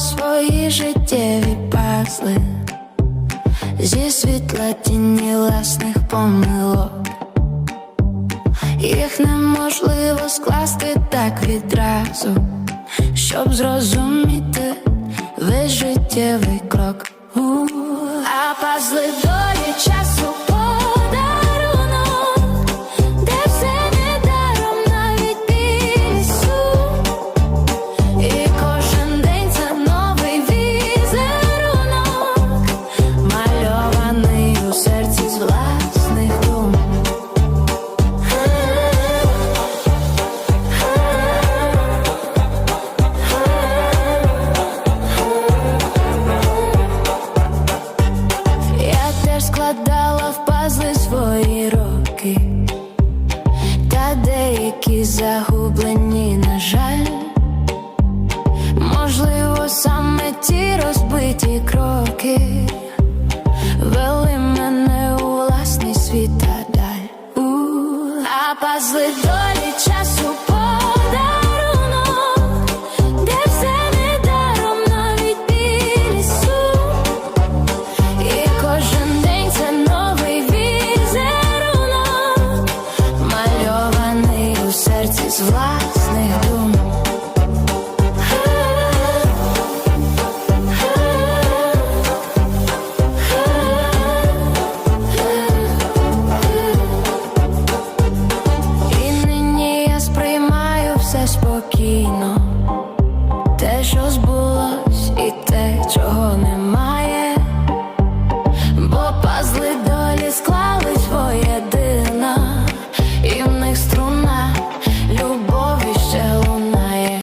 свої життєві пазли зі світла тіні власних помилок, їх неможливо скласти так відразу, щоб зрозуміти весь життєвий крок, У -у -у. а пазли долі часу. Складала в пазли свої роки, та деякі загублені, на жаль. Можливо, саме ті розбиті кроки вели мене у власний світ та даль. У, А пазли долі з власних дум. І нині я сприймаю все спокійно, те, що збулось, і те, чого немає, бо пазли долі складені.